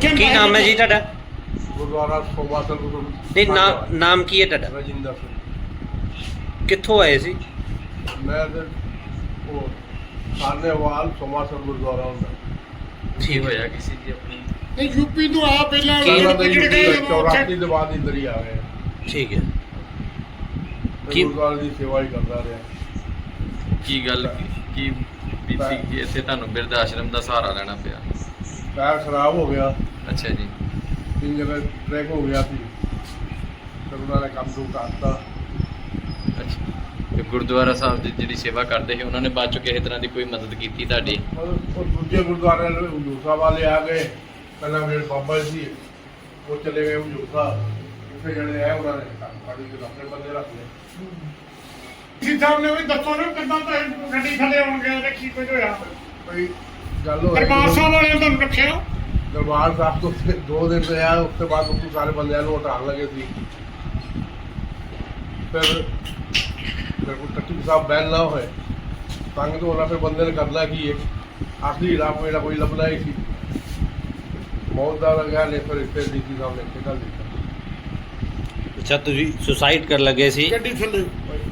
ਕੀ ਨਾਮ ਹੈ ਜੀ ਤੁਹਾਡਾ? ਗੁਰਦੁਆਰਾ ਸੋਮਾ ਗੁਰੂ ਨਹੀਂ ਨਾਮ ਨਾਮ ਕੀ ਹੈ ਤੁਹਾਡਾ? ਰਜਿੰਦਰ ਸਿੰਘ। ਕਿੱਥੋਂ ਆਏ ਸੀ? ਮੈਂ ਤੇ ਉਹ ਸਾਰਨੇਵਾਲ ਸੋਮਾ ਗੁਰਦੁਆਰਾ ਹੁੰਦਾ। ਠੀਕ ਹੋਇਆ ਕਿਸੇ ਦੀ ਆਪਣੀ। ਇਹ ਯੂਪੀ ਤੋਂ ਆ ਪਹਿਲਾਂ ਜਿਹੜੇ ਯੂਪੀ ਦਾ 84 ਦੇ ਬਾਅਦ ਇੱਧਰ ਹੀ ਆ ਗਏ। ਠੀਕ ਹੈ। ਕੀ- ਗੁਰਦੁਆਰੇ ਦੀ ਸੇਵਾ ਹੀ ਕਰਦਾ ਰਿਹਾ। ਕੀ ਗੱਲ ਕੀ- ਕੀ ਬੀਤੀ ਕਿ ਇੱਥੇ ਤੁਹਾਨੂੰ ਬਿਰਧ ਆਸ਼ਰਮ ਦਾ ਸਹਾਰਾ ਲੈਣਾ ਪਿਆ? ਪੈਰ ਖਰਾਬ ਹੋ ਗਿਆ। ਅੱਛਾ ਜੀ। ਤਿੰਨ ਜਗ੍ਹਾ ਟ੍ਰੈਕ ਹੋ ਗਿਆ ਸੀ। ਫਿਰ ਉਹਨਾਂ ਨੇ ਕੰਮ ਸ਼ੁਰੂ ਕਰਤਾ ਅੱਛਾ। ਤੇ ਗੁਰਦੁਆਰਾ ਸਾਹਿਬ ਦੀ ਜਿਹੜੀ ਸੇਵਾ ਕਰਦੇ ਸੀ ਉਹਨਾਂ ਨੇ ਬਾਅਦ ਚੋਂ ਕਿਸੇ ਤਰ੍ਹਾਂ ਦੀ ਕੋਈ ਮਦਦ ਕੀਤੀ ਤੁਹਾਡੀ? ਉਹ ਦੂਜੇ ਗੁਰਦੁਆਰੇ ਹਜੂਰ ਸਾਹਿਬ ਵਾਲੇ ਆ ਗਏ। ਪਹਿਲਾਂ ਮੇਰੇ ਬਾਬਾ ਜੀ ਸੀ। ਉਹ ਚਲੇ ਗਏ ਹਜੂਰ ਸਾਹਿਬ। ਉੱਥੇ ਜਿਹੜੇ ਆਏ ਉਹਨਾਂ ਨੇ ਕਾੜੀ ਦੇ ਆਪਣੇ ਬੰਦੇ ਰੱਖ ਲਏ। ਜੀ ਸਾਹਿਬ ਨੇ ਵੀ ਦੱਸੋ ਨਾ ਕਿੱਦਾਂ ਤਾਂ ਗੱਡੀ ਥੱਲੇ ਆਉਣ ਗਏ ਤੇ ਕੀ ਕੁਝ ਹੋਇਆ। ਕੋਈ ਗੱਲ ਹੋਈ ਦਰਬਾਰ ਸਾਹਿਬ ਵਾਲਿਆਂ ਨੇ ਤੁਹਾਨੂੰ ਰੱਖਿਆ? ਦਰਬਾਰ ਸਾਹਿਬ ਤੋਂ ਉੱਥੇ ਦੋ ਦਿਨ ਰਿਹਾ ਉਸ ਤੋਂ ਬਾਅਦ ਉਹ ਸਾਰੇ ਬੰਦਿਆਂ ਨੂੰ ਹਟਾਉਣ ਲੱਗੇ ਸੀ। ਫਿਰ ਫਿਰ ਉਹ ਟੱਟੀ ਸਾਹਿਬ ਬੈਨ ਨਾ ਹੋਏ ਤੰਗ ਤੋਂ ਉਹਨਾਂ ਫਿਰ ਬੰਦੇ ਨੇ ਕਰਨਾ ਕੀ ਹੈ ਆਖਰੀ ਰਾਤ ਮੇਰਾ ਕੋਈ ਲੱਭਣਾ ਹੀ ਸੀ। ਮੌਤ ਦਾ ਲਗਾ ਨੇ ਫਿਰ ਇੱਥੇ ਡੀਸੀ ਸਾਹਿਬ ਨੇ ਕਰ ਦਿੱਤਾ ਅੱਛਾ ਤੁਸੀਂ ਸੁਸਾਈਡ ਕਰ ਲੱਗੇ ਸੀ? ਗੱਡੀ ਥੱਲੇ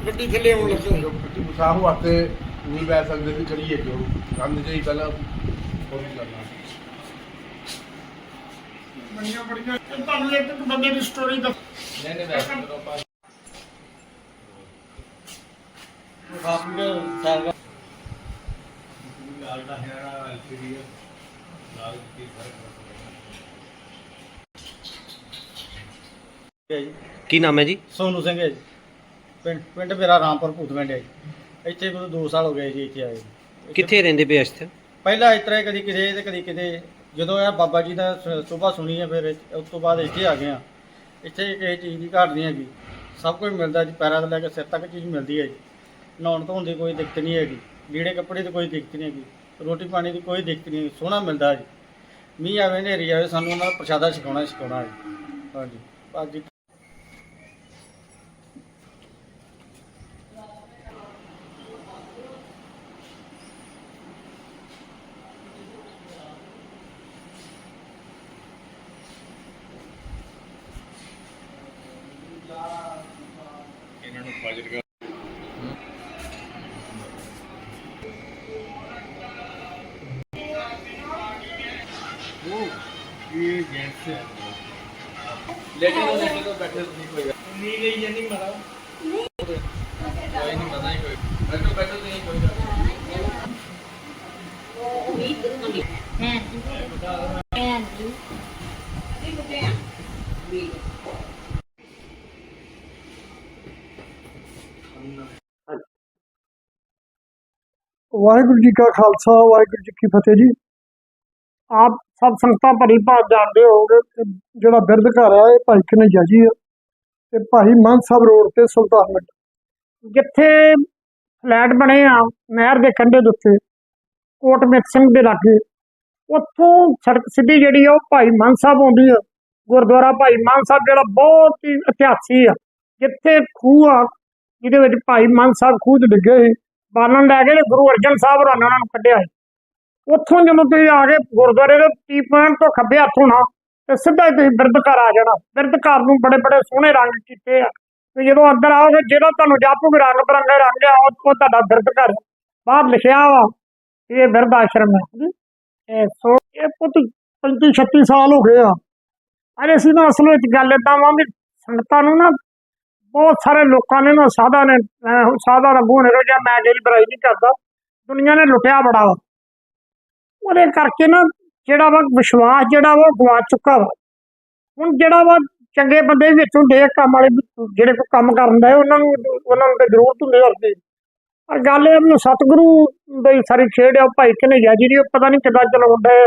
ਗੱਡੀ ਥੱਲੇ ਆਉਣ ਲੱਗੇ। ਟੱਟੀ ਸਾਹਿਬ ਵਾਸਤੇ ਨਹੀਂ ਬੈ ਸਕਦੇ ਸੀ ਕਰੀਏ ਕਿਉਂ? ਕੰਮ ਜਿਹੀ ਪਹਿਲਾਂ ਹੋਰ ਕੀ ਕਰਨਾ ਬੜੀਆਂ ਬੜੀਆਂ। ਤੇ ਤੁਹਾਨੂੰ ਇੱਕ ਇੱਕ ਬੰਦੇ ਦੀ ਸਟੋਰੀ ਦੱਸ ਨਹੀਂ ਨਹੀਂ ਵੈਸੇ ਜਦੋਂ ਆਪਾਂ ਹੈ ਜੀ ਕੀ ਨਾਮ ਹੈ ਜੀ? ਸੋਨੂ ਸਿੰਘ ਹੈ ਜੀ। ਪਿੰਡ ਪਿੰਡ ਮੇਰਾ ਰਾਮਪੁਰ ਭੂਤਵਿੰਡ ਹੈ ਜੀ। ਇੱਥੇ ਕੋਈ 2 ਸਾਲ ਹੋ ਗਏ ਜੀ ਇੱਥੇ ਆਏ। ਕਿੱਥੇ ਰਹਿੰਦੇ ਪਏ ਇਸ ਤੇ ਪਹਿਲਾਂ ਇਸ ਤਰ੍ਹਾਂ ਹੀ ਕਦੀ ਕਿਤੇ ਤੇ ਕਦੀ ਕਿਤੇ, ਜਦੋਂ ਇਹ ਬਾਬਾ ਜੀ ਦਾ ਸੁਭਾ ਸੁਣੀ ਹੈ ਫਿਰ ਇੱਥੇ- ਉਸ ਤੋਂ ਬਾਅਦ ਇੱਥੇ ਆ ਗਏ ਆ। ਇੱਥੇ ਕਿਸੇ ਚੀਜ਼ ਦੀ ਘਾਟ ਨਹੀਂ ਹੈਗੀ। ਸਭ ਕੁਝ ਮਿਲਦਾ ਜੀ, ਪੈਰਾਂ ਤੋਂ ਲੈ ਕੇ ਸਿਰ ਤੱਕ ਚੀਜ਼ ਮਿਲਦੀ ਹੈ ਜੀ ਨਹਾਉਣ ਧੋਣ ਦੀ ਕੋਈ ਦਿੱਕਤ ਨਹੀਂ ਹੈਗੀ। ਲੀੜੇ ਕੱਪੜੇ ਦੀ ਕੋਈ ਦਿੱਕਤ ਨਹੀਂ ਹੈਗੀ। ਰੋਟੀ ਪਾਣੀ ਦੀ ਕੋਈ ਦਿੱਕਤ ਨਹੀਂ, ਸੋਹਣਾ ਮਿਲਦਾ ਜੀ। ਮੀਂਹ ਆਵੇ, ਹਨੇਰੀ ਆਵੇ, ਸਾਨੂੰ ਉਹਨਾਂ ਦਾ ਪ੍ਰਸ਼ਾਦਾ ਛਕਾਉਣਾ ਹੀ ਛਕਾਉਣਾ ਹੈ ਹਾਂਜੀ। ਬਾਕੀ ਇਹਨਾਂ ਨੂੰ ਫਾਜ਼ਿਲਕਾ ਲੇਕਿਨ ਉਹ ਜਦੋਂ ਬੈਠੇ ਨਹੀਂ ਕੋਈ ਨੀ ਗਈ ਜਾਨੀ ਮਰਾ ਕੋਈ ਨਹੀਂ ਪਤਾ ਹੀ ਕੋਈ ਬੈਠੋ ਬੈਠੋ ਨਹੀਂ ਕੋਈ ਗੱਲ ਵਾਹਿਗੁਰੂ ਜੀ ਕਾ ਖਾਲਸਾ, ਵਾਹਿਗੁਰੂ ਜੀ ਕੀ ਫਤਿਹ ਜੀ। ਆਪ ਸਭ ਸੰਗਤਾਂ ਭਰੀ ਭਾਗ ਜਾਣਦੇ ਹੋਗੇ ਜਿਹੜਾ ਬਿਰਧ ਘਰ ਆ, ਇਹ ਭਾਈ ਕਨਈਆ ਜੀ ਆ ਤੇ ਭਾਈ ਮਾਨ ਸਾਹਿਬ ਰੋਡ ਤੇ ਸੁਲਤਾਨਪੁਰ ਜਿੱਥੇ ਫਲੈਟ ਬਣੇ ਆ, ਨਹਿਰ ਦੇ ਕੰਢੇ ਦੇ ਉੱਤੇ, ਕੋਟ ਮਿੱਤ ਸਿੰਘ ਦੇ ਲਾਗੇ, ਉੱਥੋਂ ਸੜਕ ਸਿੱਧੀ ਜਿਹੜੀ ਆ, ਉਹ ਭਾਈ ਮਾਨ ਸਾਹਿਬ ਆਉਂਦੀ ਆ। ਗੁਰਦੁਆਰਾ ਭਾਈ ਮਾਨ ਸਾਹਿਬ ਜਿਹੜਾ ਬਹੁਤ ਹੀ ਇਤਿਹਾਸੀ ਆ, ਜਿੱਥੇ ਖੂਹ ਆ, ਜਿਹਦੇ ਵਿੱਚ ਭਾਈ ਮਾਨ ਸਾਹਿਬ ਖੂਹ 'ਚ ਡਿੱਗੇ ਸੀ। ਬਾਲਣ ਲੈ ਕੇ ਗੁਰੂ ਅਰਜਨ ਸਾਹਿਬ ਹੋਰਾਂ ਨੇ ਉਹਨਾਂ ਨੂੰ ਕੱਢਿਆ ਸੀ। ਉੱਥੋਂ ਜਦੋਂ ਤੁਸੀਂ ਆ ਕੇ ਗੁਰਦੁਆਰੇ ਦੇ ਟੀ ਪੁਆਇੰਟ ਤੋਂ ਖੱਬੇ ਹੱਥੋਂ ਨਾ ਤੇ ਸਿੱਧਾ ਤੁਸੀਂ ਬਿਰਧ ਘਰ ਆ ਜਾਣਾ। ਬਿਰਧ ਘਰ ਨੂੰ ਬੜੇ ਬੜੇ ਸੋਹਣੇ ਰੰਗ ਕੀਤੇ ਆ। ਤੇ ਜਦੋਂ ਅੰਦਰ ਆਓਗੇ ਜਿਹੜਾ ਤੁਹਾਨੂੰ ਜਾਪੂਗੇ ਰੰਗ ਬਰੰਗੇ ਰੰਗ ਆ ਉਹ ਤੁਹਾਡਾ ਬਿਰਧ ਘਰ ਬਾਹਰ ਲਿਖਿਆ ਵਾ। ਇਹ ਬਿਰਧ ਆਸ਼ਰਮ ਹੈ। ਇਹ ਸੋ ਇਹ ਪੁੱਤ 35 36 ਸਾਲ ਹੋ ਗਏ ਆ। ਅਰੇ ਅਸੀਂ ਨਾ ਅਸਲ ਵਿੱਚ ਗੱਲ ਏਦਾਂ ਵਾ ਵੀ ਸੰਗਤਾਂ ਨੂੰ ਨਾ ਬਹੁਤ ਸਾਰੇ ਲੋਕਾਂ ਨੇ ਨਾ ਸਾਧਾ ਨੇ ਅਹ ਸਾਧਾ ਰੰਗੂ ਨੇ ਜਾਂ ਮੈਂ ਜਿਹੜੀ ਬੁਰਾਈ ਨਹੀਂ ਕਰਦਾ, ਦੁਨੀਆ ਨੇ ਲੁੱਟਿਆ ਬੜਾ ਵਾ। ਉਹਦੇ ਕਰਕੇ ਨਾ ਜਿਹੜਾ ਵਾ ਵਿਸ਼ਵਾਸ ਜਿਹੜਾ ਵਾ ਗਵਾ ਚੁੱਕਾ ਵਾ। ਹੁਣ ਜਿਹੜਾ ਵਾ ਚੰਗੇ ਬੰਦੇ ਵਿੱਚੋਂ ਦੇ ਕੰਮ ਵਾਲੇ ਜਿਹੜੇ ਕੋਈ ਕੰਮ ਕਰਨ ਦਾ ਉਹਨਾਂ ਨੂੰ ਉਹਨਾਂ ਨੂੰ ਤੇ ਜ਼ਰੂਰਤ ਹੁੰਦੀ ਹੁੰਦੀ ਪਰ ਗੱਲ ਇਹ ਵੀ ਸਤਿਗੁਰੂ ਦੀ ਸਾਰੀ ਛੇੜ ਆ ਭਾਈ ਕਨਈਆ ਜੀ ਦੀ ਪਤਾ ਨਹੀਂ ਕਿੱਦਾਂ ਚਲਾਉਂਦਾ ਹੈ।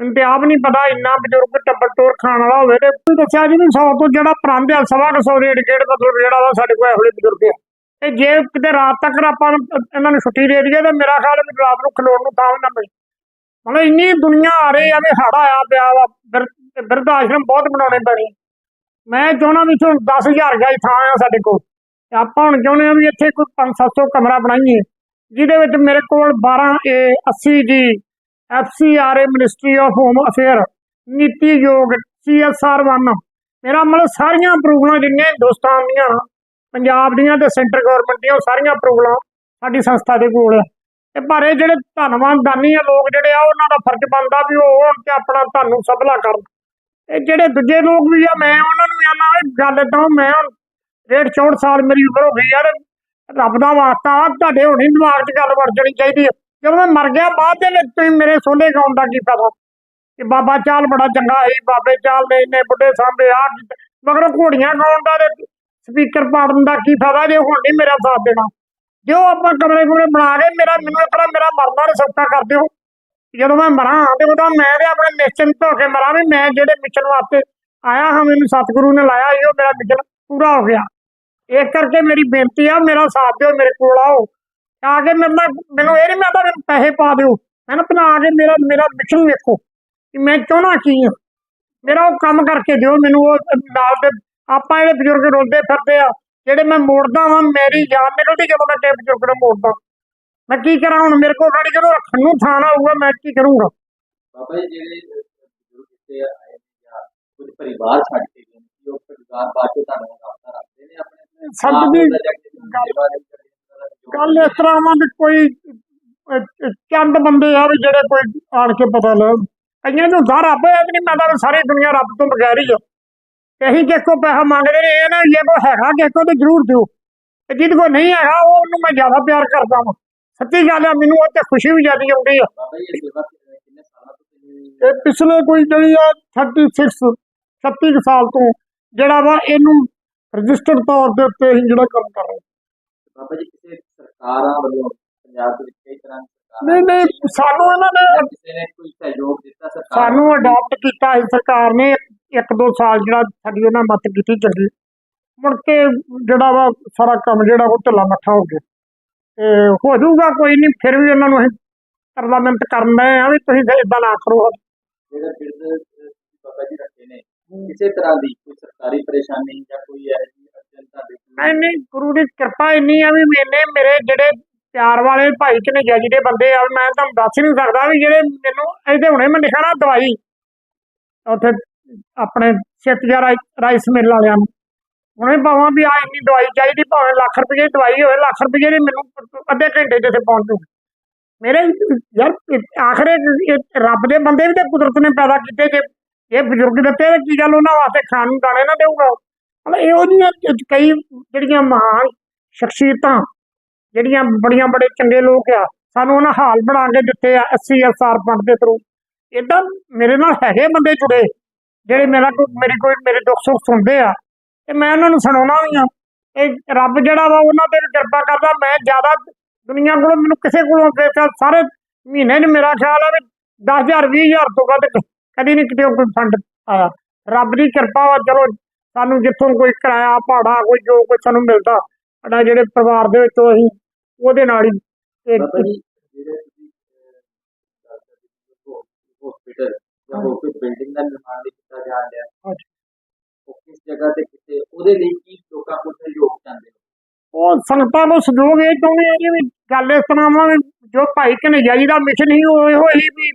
ਤੇ ਆਪ ਨਹੀਂ ਪਤਾ ਇੰਨਾ ਬਜ਼ੁਰਗ ਟੱਬਰ ਟੋਰ ਖਾਣ ਵਾਲਾ ਹੋਵੇ ਤੇ ਤੁਸੀਂ ਦੱਸਿਆ ਜੀ ਵੀ 100 ਤੋਂ ਜਿਹੜਾ ਪਰਾਂਦੇ ਆ, ਸਵਾ ਕੁ ਸੌ ਦੇ ਡੇਢ ਜਿਹੜਾ ਵਾ ਸਾਡੇ ਕੋਲ ਇਹੋ ਜਿਹੇ ਬਜ਼ੁਰਗ ਆ। ਤੇ ਜੇ ਕਿਤੇ ਰਾਤ ਤੱਕ ਆਪਾਂ ਨੂੰ ਇਹਨਾਂ ਨੂੰ ਛੁੱਟੀ ਦੇ ਦਈਏ ਤੇ ਮੇਰਾ ਖਿਆਲ ਵੀ ਰਾਤ ਨੂੰ ਖਲੋਣ ਨੂੰ ਥਾਂ ਵੀ ਨਾ ਮਿਲੇ। ਮਤਲਬ ਇੰਨੀ ਦੁਨੀਆ ਆ ਰਹੀ ਆ ਵੀ ਹੜ ਆਇਆ ਪਿਆ ਵਾ, ਬਿਰ- ਬਿਰਧ ਆਸ਼ਰਮ ਬਹੁਤ ਬਣਾਉਣੇ ਪੈਣੇ ਮੈਂ ਚਾਹੁੰਦਾ ਵੀ ਇੱਥੋਂ 10000 ਗਾਈ ਥਾਂ ਆ ਸਾਡੇ ਕੋਲ। ਆਪਾਂ ਹੁਣ ਚਾਹੁੰਦੇ ਆ ਵੀ ਇੱਥੇ ਕੋਈ 5-700 ਕਮਰਾ ਬਣਾਈਏ, ਜਿਹਦੇ ਵਿੱਚ ਮੇਰੇ ਕੋਲ 12 A 80 G FCRA ministry of home affair NITI Aayog CSR 1 ਮੇਰਾ ਮਤਲਬ ਸਾਰੀਆਂ ਅਪਰੂਵਲਾਂ ਜਿੰਨੀਆਂ ਹਿੰਦੁਸਤਾਨ ਦੀਆਂ ਪੰਜਾਬ ਦੀਆਂ ਤੇ ਸੈਂਟਰ ਗਵਰਨਮੈਂਟ ਦੀਆਂ ਸਾਰੀਆਂ ਅਪਰੂਵਲਾਂ ਸਾਡੀ ਸੰਸਥਾ ਦੇ ਕੋਲ। ਹੈ ਤੇ ਪਰ ਇਹ ਜਿਹੜੇ ਧੰਨਵਾਨ ਦਾਨੀ ਆ ਲੋਕ ਜਿਹੜੇ ਆ ਉਹਨਾਂ ਦਾ ਫਰਜ਼ ਬਣਦਾ ਵੀ ਉਹ ਹੋਣ ਤੇ ਆਪਣਾ ਤੁਹਾਨੂੰ ਸਬਲਾ ਕਰਨ। ਤੇ ਜਿਹੜੇ ਦੂਜੇ ਲੋਕ ਵੀ ਆ ਮੈਂ ਉਹਨਾਂ ਨੂੰ ਆਨਾ ਗੱਲ ਤਾਂ ਮੈਂ ਹੁਣ ਡੇਢ 64 ਸਾਲ ਮੇਰੀ ਉਮਰ ਹੋ ਗਈ ਯਾਰ ਰੱਬ ਦਾ ਵਾਸਤਾ ਆ, ਤੁਹਾਡੇ ਹੋਣੀ ਦਿਮਾਗ 'ਚ ਗੱਲ ਵੜ ਜਾਣੀ ਚਾਹੀਦੀ ਹੈ ਜਦੋਂ ਮੈਂ ਮਰ ਗਿਆ, ਬਾਅਦ ਦੇ ਵਿੱਚ ਤੁਸੀਂ ਮੇਰੇ ਸੋਲੇ ਗਾਉਣ ਦਾ ਕੀ ਫਾਇਦਾ? ਕਿ ਬਾਬਾ ਚਾਲ ਬੜਾ ਚੰਗਾ ਸੀ, ਬਾਬੇ ਚਾਲ ਨੇ ਇੰਨੇ ਬੁੱਢੇ ਸਾਂਭੇ ਆ ਮਗਰ ਘੋੜੀਆਂ ਗਾਉਣ ਦਾ ਤੇ ਸਪੀਕਰ ਪਾੜਨ ਦਾ ਕੀ ਫਾਇਦਾ ਜੇ ਹੁਣ ਨਹੀਂ ਮੇਰਾ ਸਾਥ ਦੇਣਾ? ਜੋ ਆਪਾਂ ਕਮਰੇ ਕੁਮਰੇ ਬਣਾ ਕੇ ਮੇਰਾ, ਮੈਨੂੰ ਇਕੜਾ ਮੇਰਾ ਮਰਨਾ ਨੇ ਸੌਖਾ ਕਰ ਦਿਓ। ਜਦੋਂ ਮੈਂ ਮਰਾਂ ਤੇ ਉਹਦਾ ਮੈਂ ਤੇ ਆਪਣੇ ਨਿਸ਼ਚਿੰਤ ਧੋ ਕੇ ਮਰਾਂ ਵੀ ਮੈਂ ਜਿਹੜੇ ਮਿਸ਼ਨ ਵਾਸਤੇ ਆਇਆ ਹਾਂ, ਮੈਨੂੰ ਸਤਿਗੁਰੂ ਨੇ ਲਾਇਆ ਸੀ, ਉਹ ਮੇਰਾ ਮਿਸ਼ਨ ਪੂਰਾ ਹੋ ਗਿਆ। ਇਸ ਕਰਕੇ ਮੇਰੀ ਬੇਨਤੀ ਆ, ਮੇਰਾ ਸਾਥ ਦਿਓ, ਮੇਰੇ ਕੋਲ ਆਓ। ਆ ਕੇ ਮੇਰੇ ਨਾਲ ਮੈਨੂੰ ਇਹ ਨਹੀਂ ਮੈਂ ਤਾਂ ਮੈਨੂੰ ਪੈਸੇ ਪਾ ਦਿਓ। ਮੈਂ ਨਾ ਬਣਾ ਕੇ ਮੇਰਾ ਮੇਰਾ ਮਿਸ਼ਨ ਵੇਖੋ ਕਿ ਮੈਂ ਚਾਹੁੰਦਾ ਕੀ ਆ। ਮੇਰਾ ਉਹ ਕੰਮ ਕਰਕੇ ਦਿਓ ਮੈਨੂੰ ਉਹ ਨਾਲ ਦੇ ਆਪਾਂ ਇਹਦੇ ਬਜ਼ੁਰਗ ਰੋਲਦੇ ਫਿਰਦੇ ਆ ਜਿਹੜੇ ਮੈਂ ਮੋੜਦਾ ਵਾਂ ਮੇਰੀ ਜਾਨ ਨਿਕਲਦੀ ਜਦੋਂ ਮੈਂ ਕਿਸੇ ਬਜ਼ੁਰਗ ਨੂੰ ਮੋੜਦਾ। ਮੈਂ ਕੀ ਕਰਾਂ ਹੁਣ? ਮੇਰੇ ਕੋਲ ਗਾੜੀ ਜਦੋਂ ਰੱਖਣ ਨੂੰ ਥਾਂ ਨਾ ਹੋਊਗਾ ਮੈਂ ਕੀ ਕਰੂੰਗਾ? ਬਾਬਾ ਜੀ ਜਿਹੜੇ ਬਜ਼ੁਰਗ ਇੱਥੇ ਆਏ ਨੇ ਜਾਂ ਕੁਝ ਪਰਿਵਾਰ ਛੱਡ ਕੇ ਗਏ ਨੇ ਉਹ ਪਰਿਵਾਰ ਬਾਅਦ ਚੋਂ ਤੁਹਾਨੂੰ ਰਾਬਤਾ ਰੱਖਦੇ ਨੇ ਆਪਣੇ ਸੰਤ ਦੀ ਗੱਲ ਗੱਲ ਇਸ ਤਰ੍ਹਾਂ ਵਾ ਵੀ ਕੋਈ ਅਹ, ਚੰਦ ਬੰਦੇ ਆ ਵੀ ਜਿਹੜੇ ਕੋਈ ਆਣ ਕੇ ਪਤਾ ਲੈ ਕਈਆਂ ਨੂੰ ਘਰ ਰੱਬ ਹੈ ਕਿ ਨਹੀਂ ਮੈਂ ਤਾਂ ਸਾਰੀ ਦੁਨੀਆ ਰੱਬ ਤੋਂ ਬਗੈਰ ਹੀ ਆ। ਤੇ ਅਸੀਂ ਕੋ ਪੈਸਾ ਮੰਗਦੇ ਨੇ ਇਹ ਨਾ ਜੇ ਕੋ ਹੈਗਾ ਕਿਸ ਕੋ ਤੇ ਜ਼ਰੂਰ ਦਿਓ। ਤੇ ਜਿਹਦੇ ਕੋ ਨਹੀਂ ਹੈਗਾ ਉਹ ਉਹਨੂੰ ਮੈਂ ਜ਼ਿਆਦਾ ਪਿਆਰ ਕਰਦਾ ਵਾਂ। ਸੱਚੀ ਗੱਲ ਆ ਮੈਨੂੰ ਉਹ ਤੇ ਖੁਸ਼ੀ ਵੀ ਜ਼ਿਆਦਾ ਆਉਂਦੀ ਆ। ਬਾਬਾ ਜੀ ਇਹ ਸੇਵਾ ਕਿੰਨੇ ਸਾਲਾਂ ਤੋਂ ਤੁਸੀਂ ਇਹ ਪਿਛਲੇ ਕੋਈ ਜਿਹੜੀ ਆ 36 36 ਕੁ ਸਾਲ ਤੋਂ ਜਿਹੜਾ ਵਾ ਇਹਨੂੰ ਰਜਿਸਟਰਡ ਤੌਰ ਦੇ ਉੱਤੇ ਅਸੀਂ ਜਿਹੜਾ ਕੰਮ ਕਰ ਰਹੇ ਬਾਬਾ ਜੀ ਕਿਸੇ ਸਰਕਾਰਾਂ ਵੱਲੋਂ ਪੰਜਾਬ ਦੇ ਵਿੱਚ ਕਈ ਤਰ੍ਹਾਂ ਦੀ ਸਰਕਾਰਾਂ ਨਹੀਂ ਨਹੀਂ ਸਾਨੂੰ ਇਹਨਾਂ ਨੇ ਕਿਸੇ ਨੇ ਕੋਈ ਸਹਿਯੋਗ ਦਿੱਤਾ ਸਰਕਾਰ ਸਾਨੂੰ ਅਡਾਪਟ ਕੀਤਾ ਸੀ ਸਰਕਾਰ ਨੇ ਇੱਕ ਦੋ ਸਾਲ ਜਿਹੜਾ ਸਾਡੀ ਉਹਨਾਂ ਮਦਦ ਕੀਤੀ ਚੰਗੀ ਮੁੜ ਕੇ ਜਿਹੜਾ ਵਾ ਸਾਰਾ ਕੰਮ ਜਿਹੜਾ ਉਹ ਢਿੱਲਾ ਮੱਠਾ ਹੋ ਗਿਆ। ਤੇ ਹੋ ਜਾਊਗਾ ਕੋਈ ਨਹੀਂ ਫਿਰ ਵੀ ਉਹਨਾਂ ਨੂੰ ਅਸੀਂ ਪਾਰਲੀਮੈਂਟ ਕਰਨਾ ਆ ਵੀ ਤੁਸੀਂ ਇਦਾਂ ਨਾ ਕਰੋ। ਜਿਹੜਾ ਅਹ, ਬਾਬਾ ਜੀ ਰੱਖੇ ਨੇ ਕਿਸੇ ਤਰ੍ਹਾਂ ਦੀ ਕੋਈ ਸਰਕਾਰੀ ਪਰੇਸ਼ਾਨੀ ਜਾਂ ਕੋਈ ਇਹੋ ਜਿਹੀ ਨਹੀਂ ਨਹੀਂ, ਗੁਰੂ ਦੀ ਕਿਰਪਾ ਇੰਨੀ ਆ ਵੀ ਮੈਨੇ ਮੇਰੇ ਜਿਹੜੇ ਪਿਆਰ ਵਾਲੇ ਭਾਈ ਕਨੇਜਾ ਜੀ ਦੇ ਬੰਦੇ ਆ, ਮੈਂ ਤੁਹਾਨੂੰ ਦੱਸ ਹੀ ਨਹੀਂ ਸਕਦਾ ਵੀ ਜਿਹੜੇ ਮੈਨੂੰ ਇਹਦੇ ਹੁਣੇ ਮੈਂ ਲਿਖਣਾ ਦਵਾਈ। ਉੱਥੇ ਆਪਣੇ ਛੇਤੀਆ ਰਾਈਸ ਮਿਲ ਵਾਲਿਆਂ ਨੂੰ। ਹੁਣੇ ਭਾਵਾਂ ਵੀ ਆ ਇੰਨੀ ਦਵਾਈ ਚਾਹੀਦੀ, ਭਾਵੇਂ ਲੱਖ ਰੁਪਏ ਦੀ ਦਵਾਈ ਹੋਵੇ, ਲੱਖ ਰੁਪਏ ਦੀ ਮੈਨੂੰ ਅੱਧੇ ਘੰਟੇ 'ਚ ਪਹੁੰਚ ਜੂ ਮੇਰੇ ਯਾਰ, ਆਖਰੇ ਰੱਬ ਦੇ ਬੰਦੇ ਵੀ ਤੇ ਕੁਦਰਤ ਨੇ ਪੈਦਾ ਕੀਤੇ, ਜੇ ਇਹ ਬਜ਼ੁਰਗ ਦਿੱਤੇ, ਕੀ ਗੱਲ ਉਹਨਾਂ ਵਾਸਤੇ ਖਾਣ ਨੂੰ ਦਾਣੇ ਨਾ ਦੇਊਗਾ ਮਤਲਬ ਇਹੋ ਜਿਹੀਆਂ ਚ- ਕਈ ਜਿਹੜੀਆਂ ਮਹਾਨ ਸ਼ਖਸੀਅਤਾਂ, ਜਿਹੜੀਆਂ ਬੜੀਆਂ ਬੜੇ ਚੰਗੇ ਲੋਕ ਆ, ਸਾਨੂੰ ਉਹਨਾਂ ਹਾਲ ਬਣਾ ਕੇ ਦਿੱਤੇ ਆ 80 ਫੰਡ ਦੇ ਥਰੂ ਇਦਾਂ ਮੇਰੇ ਨਾਲ ਹੈਗੇ ਬੰਦੇ ਜੁੜੇ, ਜਿਹੜੇ ਮੇਰਾ ਕੋਈ ਮੇਰੀ ਕੋਈ, ਮੇਰੇ ਦੁੱਖ ਸੁੱਖ ਸੁਣਦੇ ਆ, ਤੇ ਮੈਂ ਉਹਨਾਂ ਨੂੰ ਸੁਣਾਉਣਾ ਵੀ ਆ ਇਹ ਰੱਬ ਜਿਹੜਾ ਵਾ ਉਹਨਾਂ ਤੇ ਵੀ ਕਿਰਪਾ ਕਰਦਾ, ਮੈਂ ਜ਼ਿਆਦਾ ਦੁਨੀਆ ਕੋਲੋਂ ਮੈਨੂੰ ਕਿਸੇ ਕੋਲੋਂ ਦੇਖਿਆ ਸਾਰੇ ਮਹੀਨੇ 'ਚ ਮੇਰਾ ਖਿਆਲ ਆ ਵੀ 10000 20000 ਤੋਂ ਵੱਧ ਕਦੀ ਨਹੀਂ ਕਿਤੇ ਕੋਈ ਫੰਡ ਆਇਆ। ਰੱਬ ਦੀ ਕਿਰਪਾ ਵਾ, ਚਲੋ ਸਾਨੂੰ ਜਿੱਥੋਂ ਕੋਈ ਕਿਰਾਇਆ ਭਾੜਾ ਕੋਈ ਜੋ ਕੁਝ ਸਾਨੂੰ ਮਿਲਦਾ ਸਾਡਾ ਜਿਹੜੇ ਪਰਿਵਾਰ ਦੇ ਵਿੱਚੋਂ ਅਸੀਂ ਉਹਦੇ ਨਾਲ ਹੀ ਤੇ ਬਾਬਾ ਜੀ ਜਿਹੜੇ ਤੁਸੀਂ ਹਸਪੀਟਲ ਜਾਂ ਹੋਰ ਕੋਈ ਬਿਲਡਿੰਗ ਦਾ ਨਿਰਮਾਣ ਲਈ ਕੀਤਾ ਜਾ ਰਿਹਾ ਹਾਂਜੀ। ਉਹ ਕਿਸ ਜਗ੍ਹਾ ਤੇ ਕਿਤੇ ਉਹਦੇ ਲਈ ਕੀ ਲੋਕਾਂ ਕੋਲ ਸਹਿਯੋਗ ਚਾਹੁੰਦੇ ਹੋ ਉਹ ਸੰਗਤਾਂ ਨੂੰ ਸਹਿਯੋਗ ਇਹ ਚਾਹੁੰਦੇ ਆ ਵੀ ਗੱਲ ਇਸ ਤਰ੍ਹਾਂ ਵਾ ਜੋ ਭਾਈ ਕਨਈਆ ਜੀ ਦਾ ਮਿਸ਼ਨ ਹੀ ਉਹ ਇਹੋ ਹੀ ਵੀ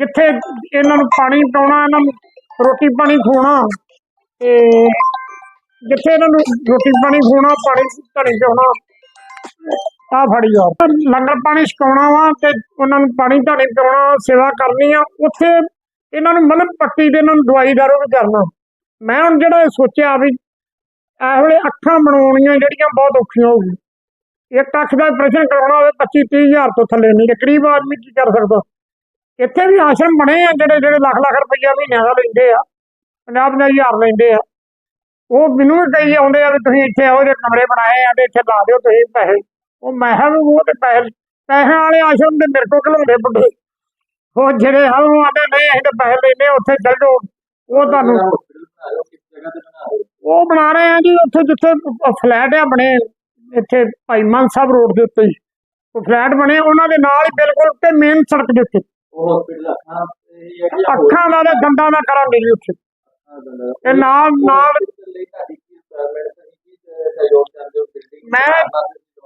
ਜਿੱਥੇ ਇਹਨਾਂ ਨੂੰ ਪਾਣੀ ਪਿਆਉਣਾ ਇਹਨਾਂ ਨੂੰ ਰੋਟੀ ਪਾਣੀ ਖਵਾਉਣਾ ਤੇ ਜਿੱਥੇ ਇਹਨਾਂ ਨੂੰ ਰੋਟੀ ਪਾਣੀ ਖਵਾਉਣਾ, ਪਾਣੀ ਧਣੀ ਪਿਆਉਣਾ ਆ ਫੜੀ ਆ। ਲੰਗਰ ਪਾਣੀ ਛਕਾਉਣਾ ਵਾ ਤੇ ਉਹਨਾਂ ਨੂੰ ਪਾਣੀ ਧਣੀ ਪਿਆਉਣਾ ਸੇਵਾ ਕਰਨੀ ਆ। ਉੱਥੇ ਇਹਨਾਂ ਨੂੰ ਮਤਲਬ ਪੱਟੀ ਤੇ ਇਹਨਾਂ ਨੂੰ ਦਵਾਈ ਦਾਰੂ ਵੀ ਕਰਨਾ। ਮੈਂ ਹੁਣ ਜਿਹੜਾ ਸੋਚਿਆ ਵੀ ਇਹ ਵੇਲੇ ਅੱਖਾਂ ਬਣਾਉਣੀਆਂ ਜਿਹੜੀਆਂ ਬਹੁਤ ਔਖੀਆਂ ਹੋਊਗੀ ਇੱਕ ਅੱਖ ਦਾ ਆਪਰੇਸ਼ਨ ਕਰਾਉਣਾ ਹੋਵੇ 25 30 ਹਜ਼ਾਰ ਤੋਂ ਥੱਲੇ ਨਹੀਂ। ਤੇ ਗਰੀਬ ਆਦਮੀ ਕੀ ਕਰ ਸਕਦਾ? ਇੱਥੇ ਵੀ ਆਸ਼ਰਮ ਬਣੇ ਆ ਜਿਹੜੇ ਜਿਹੜੇ ਲੱਖ ਲੱਖ ਰੁਪਈਆ ਮਹੀਨਿਆਂ ਦਾ ਲੈਂਦੇ ਆ। ਪੰਜਾਹ ਪੰਜਾਹ ਹਜ਼ਾਰ ਲੈਂਦੇ ਆ। ਉਹ ਮੈਨੂੰ ਵੀ ਕਈ ਆਉਂਦੇ ਆ ਵੀ ਤੁਸੀਂ ਇੱਥੇ ਇਹੋ ਜਿਹੇ ਕਮਰੇ ਬਣਾਏ ਆ ਤੇ ਇੱਥੇ ਲਾ ਦਿਓ ਤੁਸੀਂ ਪੈਸੇ। ਉਹ ਮੈਂ ਕਿਹਾ ਵੀ ਉਹ ਤੇ ਪੈਸੇ ਪੈਸਿਆਂ ਵਾਲੇ ਆਸ਼ਰਮ ਦੇ ਮੇਰੇ ਕੋਲ ਘਲਾਉਂਦੇ ਬੁੱਢੇ। ਉਹ ਜਿਹੜੇ ਹਨ ਉਹ ਆਦੇ ਨਹੀਂ ਅਸੀਂ ਤਾਂ ਪੈਸੇ ਲੈਨੇ ਉੱਥੇ ਚੱਲ ਜਾਓ। ਉਹ ਤੁਹਾਨੂੰ ਹੋ ਹੋ ਉਹ ਬਣਾ ਰਹੇ ਆ ਜੀ ਉੱਥੇ ਜਿੱਥੇ ਫਲੈਟ ਆ ਬਣੇ ਇੱਥੇ ਭਾਈ ਮਾਨ ਸਾਹਿਬ ਰੋਡ ਦੇ ਉੱਤੇ ਹੀ। ਉਹ ਫਲੈਟ ਬਣੇ ਉਹਨਾਂ ਦੇ ਨਾਲ ਹੀ ਬਿਲਕੁਲ ਤੇ ਮੇਨ ਸੜਕ ਦੇ ਉੱਤੇ। ਉਹ ਹਸਪੀਟਲ ਅੱਖਾਂ ਹੀ ਹੈ ਜਾਂ ਦਾ ਤੇ ਦੰਦਾਂ ਦਾ ਕਰਾਂਗੇ ਜੀ ਉੱਥੇ? ਤੇ ਨਾਲ ਨਾਲ ਹੋ ਮੈਂ- ਹੋ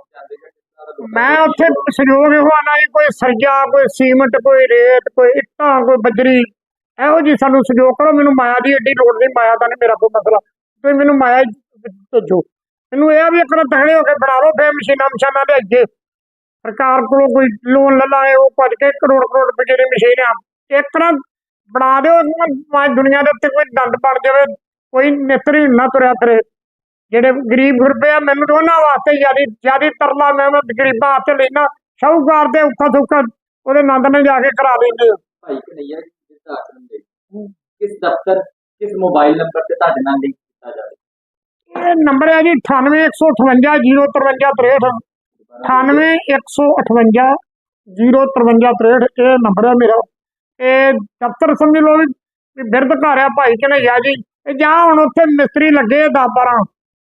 ਤਰ੍ਹਾਂ ਮੈਂ ਉੱਥੇ ਸਹਿਯੋਗ? ਆਣਾ ਜੀ ਕੋਈ ਸਰਜਾ ਕੋਈ ਸੀਮਟ ਕੋਈ ਰੇਤ ਕੋਈ ਇੱਟਾਂ ਕੋਈ ਬਜਰੀ। ਇਹੋ ਜੀ ਸਾਨੂੰ ਸਹਿਯੋਗ ਕਰੋ। ਮੈਨੂੰ ਮਾਇਆ ਦੀ ਏਡੀ ਲੋੜ ਨਹੀਂ ਮਾਇਆ ਦਾ ਨਹੀਂ ਮੇਰਾ ਕੋਈ ਮਸਲਾ। ਤੁਸੀਂ ਮੈਨੂੰ ਮਾਇਆ ਹੀ ਭੇਜੋ। ਮੈਨੂੰ ਇਹ ਵੀ ਇੱਕ ਨਾ ਤਗੜੇ ਹੋ ਕੇ ਬਣਾ ਲਓ ਫੇਰ ਮਸ਼ੀਨਾਂ ਮਸ਼ਾਨਾਂ ਦੇ ਅੱਗੇ ਸਰਕਾਰ ਕੋਲੋਂ ਕੋਈ ਲੋਨ ਲੈ ਲਾਂਗੇ ਉਹ ਭੱਜ ਕੇ ਕਰੋੜ ਕਰੋੜ ਰੁਪਏ ਦੀ ਮਸ਼ੀਨ ਆ। ਇੱਕ ਨਾ ਬਣਾ ਦਿਓ ਮੈਂ ਦੁਨੀਆ ਦੇ ਉੱਤੇ ਕੋਈ ਦੰਦ ਬਣ ਜਾਵੇ ਕੋਈ ਮਿਸਤਰੀ ਨਾ ਤੁਰਿਆ ਫਿਰੇ। ਜਿਹੜੇ ਗਰੀਬ ਗੁਰਬੇ ਆ ਮੈਨੂੰ ਤਾਂ ਉਹਨਾਂ ਵਾਸਤੇ ਜਿਆਦੀ ਜਿਆਦੀ ਤਰਲਾ ਮੈਂ ਉਹਨਾਂ ਗਰੀਬਾਂ ਵਾਸਤੇ ਲੈਣਾ ਸ਼ਾਹੂਕਾਰ ਦੇ ਔਖਾ ਸੌਖਾ ਉਹਦੇ ਨੰਦ ਨੇ ਜਾ ਕੇ ਕਰਾ ਲੈਂਦੇ ਭਾਈ ਕਨਈਆ ਆਸ਼ਰਮ ਦੇ? ਕਿਸ ਦਫ਼ਤਰ ਕਿਸ ਮੋਬਾਈਲ ਨੰਬਰ ਤੇ ਤੁਹਾਡੇ ਨਾਲ ਲਿੰਕ ਕੀਤਾ ਜਾਵੇ? ਇਹ ਨੰਬਰ ਹੈ ਜੀ 9815505363 9815505363 ਇਹ ਨੰਬਰ ਹੈ ਮੇਰਾ। ਇਹ ਦਫ਼ਤਰ ਸਮਝ ਲਓ ਵੀ ਬਿਰਧ ਘਰ ਆ, ਭਾਈ ਕਨਈਆ ਜੀ। ਇਹ ਜਾਂ ਹੁਣ ਉੱਥੇ ਮਿਸਤਰੀ ਲੱਗੇ 10 12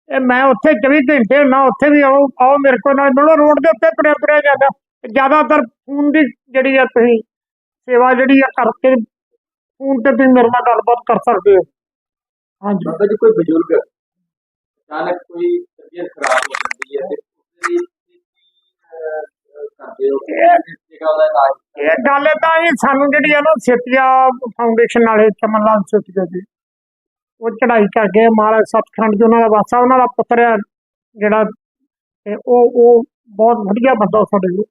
ਇਹ ਮੈਂ ਉੱਥੇ 24 ਘੰਟੇ ਨਾ ਉੱਥੇ ਵੀ ਆਓ ਆਓ ਮੇਰੇ ਕੋਲ ਨਾਲ ਮਿਲੋ ਰੋਡ ਦੇ ਉੱਤੇ ਤੁਰਿਆ ਤੁਰਿਆ ਜਾਂਦਾ। ਜ਼ਿਆਦਾਤਰ ਫੋਨ ਦੀ ਜਿਹੜੀ ਆ ਤੁਸੀਂ ਸੇਵਾ ਜਿਹੜੀ ਆ ਕਰਕੇ ਫੋਨ ਤੇ ਤੁਸੀਂ ਮੇਰੇ ਨਾਲ ਗੱਲਬਾਤ ਕਰ ਸਕਦੇ ਹੋ। ਹਾਂਜੀ। ਬਾਬਾ ਜੀ, ਕੋਈ ਬਜ਼ੁਰਗ ਅਚਾਨਕ ਕੋਈ ਤਬੀਅਤ ਖਰਾਬ ਹੋ ਜਾਂਦੀ ਹੈ ਤੇ ਉਸ ਲਈ ਕਰਦੇ ਹੋ ਕਿਸ ਜਗ੍ਹਾ ਉਹਦਾ ਇਲਾਜ ਇਹ ਗੱਲ ਤਾਂ ਜੀ ਸਾਨੂੰ ਜਿਹੜੀ ਆ ਨਾ ਸੇਤੀਆ ਫਾਊਂਡੇਸ਼ਨ ਵਾਲੇ ਚਮਨ ਲਾਲ ਸੇਤੀਆ ਜੀ। ਉਹ ਚੜਾਈ ਕਰਕੇ ਮਹਾਰਾਜ ਸਤਖੰਡ ਜੀ, ਉਹਨਾਂ ਦਾ ਵਾਸਾ, ਉਹਨਾਂ ਦਾ ਪੁੱਤਰ ਆ ਜਿਹੜਾ, ਤੇ ਉਹ ਉਹ ਬਹੁਤ ਵਧੀਆ ਬੰਦਾ ਸਾਡੇ ਲਈ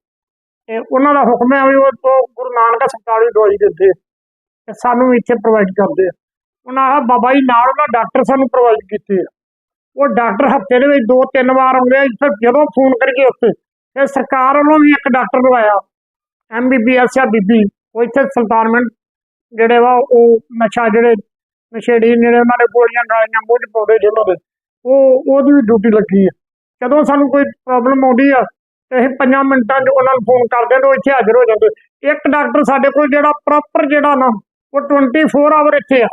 ਤੇ ਉਹਨਾਂ ਦਾ ਹੁਕਮ ਹੈ ਵੀ ਉਹ ਉਹ ਗੁਰੂ ਨਾਨਕ ਹਸਪਤਾਲ ਦਵਾਈ ਦਿੰਦੇ, ਤੇ ਸਾਨੂੰ ਇੱਥੇ ਪ੍ਰੋਵਾਈਡ ਕਰਦੇ। ਆ ਉਹਨਾਂ ਆ ਬਾਬਾ ਜੀ, ਨਾਲ ਉਹਨਾਂ ਡਾਕਟਰ ਸਾਨੂੰ ਪ੍ਰੋਵਾਈਡ ਕੀਤੇ ਆ। ਉਹ ਡਾਕਟਰ ਹਫ਼ਤੇ ਦੇ ਵਿੱਚ ਦੋ ਤਿੰਨ ਵਾਰ ਆਉਂਦੇ ਆ ਫਿਰ ਜਦੋਂ ਫੋਨ ਕਰੀਏ ਉੱਥੇ। ਤੇ ਸਰਕਾਰ ਵੱਲੋਂ ਵੀ ਇੱਕ ਡਾਕਟਰ ਲਵਾਇਆ ਐਮਬੀਬੀਐਸ ਆ ਬੀਬੀ, ਉਹ ਇੱਥੇ ਸੁਲਤਾਨਮੰਡ ਜਿਹੜੇ ਵਾ, ਉਹ ਨਸ਼ਾ ਜਿਹੜੇ ਨਸ਼ੇੜੀ ਜਿਹੜੇ ਉਹਨਾਂ ਨੇ ਗੋਲੀਆਂ ਨਾਲੀਆਂ ਮੂੰਹ 'ਚ ਪਾਉਂਦੇ ਜਿਹਨਾਂ ਦੇ, ਉਹ, ਉਹਦੀ ਵੀ ਡਿਊਟੀ ਲੱਗੀ ਹੈ ਜਦੋਂ ਸਾਨੂੰ ਕੋਈ ਪ੍ਰੋਬਲਮ ਆਉਂਦੀ ਆ, ਤੇ ਅਸੀਂ ਪੰਜਾਂ ਮਿੰਟਾਂ 'ਚ ਉਹਨਾਂ ਨੂੰ ਫੋਨ ਕਰਦੇ ਤੇ ਉਹ ਇੱਥੇ ਹਾਜ਼ਰ ਹੋ ਜਾਂਦੇ। ਇੱਕ ਡਾਕਟਰ ਸਾਡੇ ਕੋਲ ਜਿਹੜਾ ਪ੍ਰੋਪਰ ਜਿਹੜਾ ਨਾ, ਉਹ 24 ਆਵਰ ਇੱਥੇ ਆ।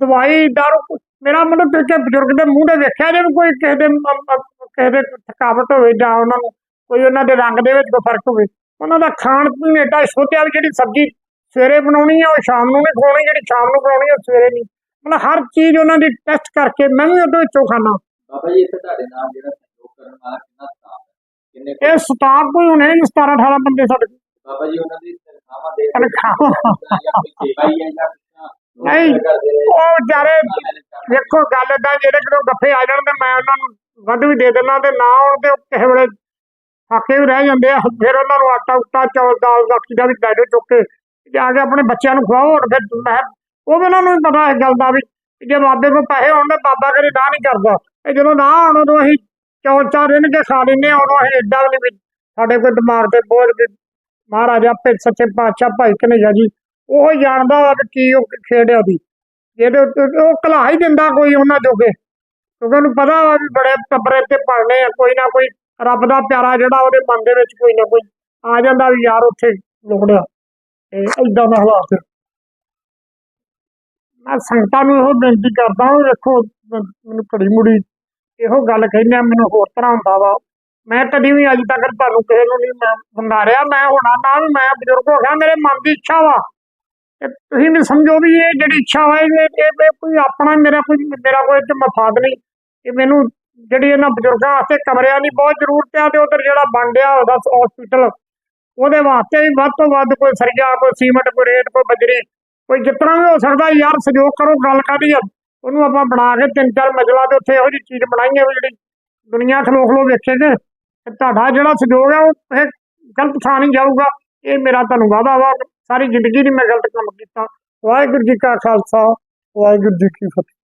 ਦਵਾਈ, ਦਾਰੂ, ਮੇਰਾ ਮਤਲਬ ਕਿ ਬਜ਼ੁਰਗ ਦੇ ਮੂੰਹ ਤੇ ਵੇਖਿਆ ਜੇ ਕੋਈ ਕਿਸੇ ਦੇ ਕਿਸੇ ਦੇ ਥਕਾਵਟ ਹੋਵੇ ਜਾਂ ਉਹਨਾਂ ਨੂੰ ਕੋਈ ਉਹਨਾਂ ਦੇ ਰੰਗ ਦੇ ਵਿੱਚ ਕੋਈ ਫ਼ਰਕ ਹੋਵੇ ਉਹਨਾਂ ਦਾ ਖਾਣ ਪੀਣ ਏਡਾ ਸ਼ੁੱਧ ਆ ਵੀ ਜਿਹੜੀ ਸਬਜ਼ੀ ਸਵੇਰੇ ਬਣਾਉਣੀ ਆ ਉਹ ਸ਼ਾਮ ਨੂੰ ਨਹੀਂ ਖਾਣੀ ਜਿਹੜੀ ਸ਼ਾਮ ਨੂੰ ਬਣਾਉਣੀ ਆ ਉਹ ਸਵੇਰੇ ਨਹੀਂ ਮਤਲਬ ਹਰ ਚੀਜ਼ ਉਹਨਾਂ ਦੀ ਟੈਸਟ ਕਰਕੇ ਮੈਂ ਵੀ ਉਹਦੇ ਵਿੱਚੋਂ ਖਾਣਾ ਬਾਬਾ ਜੀ ਇੱਥੇ ਤੁਹਾਡੇ ਨਾਲ ਜਿਹੜਾ ਸਹਿਯੋਗ ਕਰਨ ਵਾਲਾ ਕਿੰਨਾ ਸਟਾਫ ਹੈ ਕਿੰਨੇ ਇਹ ਸਟਾਫ ਕੋਈ ਹੁਣੇ 17 18 ਬੰਦੇ ਸਾਡੇ ਕੋਲ। ਬਾਬਾ ਜੀ ਉਹਨਾਂ ਦੀ ਤਨਖਾਹਾਂ ਦੇ ਤਨਖਾਹਾਂ। ਹੀ ਹੈ ਨਹੀਂ? ਉਹ ਵਿਚਾਰੇ। ਵੇਖੋ ਗੱਲ ਏਦਾਂ ਜਿਹੜੇ ਕਿਦੋਂ ਗੱਫੇ ਆ ਜਾਣ ਤੇ ਮੈਂ ਉਹਨਾਂ ਨੂੰ ਵੱਧ ਵੀ ਦੇ ਦਿੰਦਾ ਤੇ ਨਾ ਆਉਣ ਤੇ ਉਹ ਕਿਸੇ ਵੇਲੇ ਫਾਕੇ ਵੀ ਰਹਿ ਜਾਂਦੇ ਆ, ਫਿਰ ਉਹਨਾਂ ਨੂੰ ਆਟਾ ਉਟਾ, ਚੌਲ ਦਾਲ ਬਾਕੀ ਦਾ ਵੀ ਲੈ ਜਾਓ ਚੁੱਕ ਕੇ ਜਾ ਕੇ ਆਪਣੇ ਬੱਚਿਆਂ ਨੂੰ ਖਵਾਓ ਹੋਰ ਫਿਰ ਮੈਂ ਉਹ ਵੀ ਉਹਨਾਂ ਨੂੰ ਪਤਾ ਇਸ ਗੱਲ ਦਾ ਵੀ ਜੇ ਬਾਬੇ ਕੋਲ ਪੈਸੇ ਹੋਣ ਤੇ ਬਾਬਾ ਕਦੇ ਨਾ ਨਹੀਂ ਕਰਦਾ। ਤੇ ਜਦੋਂ ਨਾ ਆਉਣ ਉਦੋਂ ਅਸੀਂ ਚੌਲ ਚਾਰ ਰਿੰਨ ਕੇ ਖਾ ਲੈਂਦੇ ਹਾਂ, ਉਦੋਂ ਅਸੀਂ ਏਦਾਂ ਵੀ ਨਹੀਂ ਸਾਡੇ ਕੋਲ ਦਿਮਾਗ ਤੇ ਬੋਝ ਵੀ ਮਹਾਰਾਜਾ ਆਪੇ ਸੱਚੇ ਪਾਤਸ਼ਾਹ ਭਾਈ ਕਨਈਆ ਜੀ, ਉਹ ਜਾਣਦਾ ਵਾ ਕਿ ਕੀ ਉਹ ਖੇਡਿਆ ਉਹਦੀ ਜਿਹਦੇ ਉਹ ਕਲਾ ਹੀ ਦਿੰਦਾ ਕੋਈ ਉਹਨਾਂ ਜੋਗੇ। ਕਿਉਂਕਿ ਉਹਨੂੰ ਪਤਾ ਵਾ ਵੀ ਬੜੇ ਟੱਬਰੇ ਤੇ ਪੜਨੇ ਆ, ਕੋਈ ਨਾ ਕੋਈ ਰੱਬ ਦਾ ਪਿਆਰਾ ਜਿਹੜਾ ਉਹਦੇ ਮਨ ਦੇ ਵਿੱਚ ਕੋਈ ਨਾ ਕੋਈ ਆ ਜਾਂਦਾ ਵੀ ਯਾਰ ਉੱਥੇ ਲੋੜਿਆ ਤੇ ਏਦਾਂ ਦਾ ਹਾਲਾਤ ਮੈਂ ਸੰਗਤਾਂ ਨੂੰ ਇਹੋ ਬੇਨਤੀ ਕਰਦਾ ਹਾਂ, ਵੇਖੋ ਮੈਨੂੰ ਘੜੀ ਮੁੜੀ ਇਹੋ ਗੱਲ ਕਹਿੰਦੇ ਮੈਨੂੰ ਹੋਰ ਤਰ੍ਹਾਂ ਹੁੰਦਾ ਵਾ। ਮੈਂ ਕਦੀ ਵੀ ਅੱਜ ਤੱਕ ਤੁਹਾਨੂੰ ਕਿਸੇ ਨੂੰ ਨਹੀਂ ਮੈਂ ਬੰਦਾਰਿਆ ਮੈਂ ਹੋਣਾ ਨਾ ਵੀ ਮੈਂ ਬਜ਼ੁਰਗ ਹੋ ਗਿਆ, ਮੇਰੇ ਮਨ ਦੀ ਇੱਛਾ ਵਾ। ਤੇ ਤੁਸੀਂ ਵੀ ਸਮਝੋ ਵੀ ਇਹ ਜਿਹੜੀ ਇੱਛਾ ਵਾ, ਇਹ ਕੋਈ ਆਪਣਾ ਮੇਰਾ ਕੋਈ ਮੇਰਾ ਕੋਈ ਮਫਾਦ ਨਹੀਂ। ਇਹ ਮੈਨੂੰ ਜਿਹੜੀ ਇਹਨਾਂ ਬਜ਼ੁਰਗਾਂ ਵਾਸਤੇ ਕਮਰਿਆਂ ਦੀ ਬਹੁਤ ਜ਼ਰੂਰਤ ਆ ਤੇ ਉਧਰ ਜਿਹੜਾ ਬਣ ਰਿਹਾ ਉਹਦਾ ਹਸਪੀਟਲ ਉਹਦੇ ਵਾਸਤੇ ਵੀ ਵੱਧ ਤੋਂ ਵੱਧ ਕੋਈ ਸਰੀਆ, ਕੋਈ ਸੀਮਟ ਕੋਈ ਰੇਤ, ਕੋਈ ਬਜਰੀ, ਕੋਈ ਜਿਤਨਾ ਵੀ ਹੋ ਸਕਦਾ ਯਾਰ ਸਹਿਯੋਗ ਕਰੋ, ਗੱਲ ਕਾਦੀ ਆ? ਉਹਨੂੰ ਆਪਾਂ ਬਣਾ ਕੇ ਤਿੰਨ ਚਾਰ ਮੰਜ਼ਲਾ ਤੇ ਉੱਥੇ ਇਹੋ ਜਿਹੀ ਚੀਜ਼ ਬਣਾਈ ਵੀ ਜਿਹੜੀ ਦੁਨੀਆ ਖਲੋ ਖਲੋ ਵੇਖੇ ਤੇ ਤੁਹਾਡਾ ਜਿਹੜਾ ਸਹਿਯੋਗ ਆ, ਉਹ ਇਹ ਗਲਤ ਥਾਂ ਨਹੀਂ ਜਾਊਗਾ। ਇਹ ਮੇਰਾ ਤੁਹਾਨੂੰ ਵਾਅਦਾ ਵਾ, ਸਾਰੀ ਜ਼ਿੰਦਗੀ ਨਹੀਂ ਮੈਂ ਗਲਤ ਕੰਮ ਕੀਤਾ। ਵਾਹਿਗੁਰੂ ਜੀ ਕਾ ਖਾਲਸਾ, ਵਾਹਿਗੁਰੂ ਜੀ ਕੀ ਫਤਿਹ।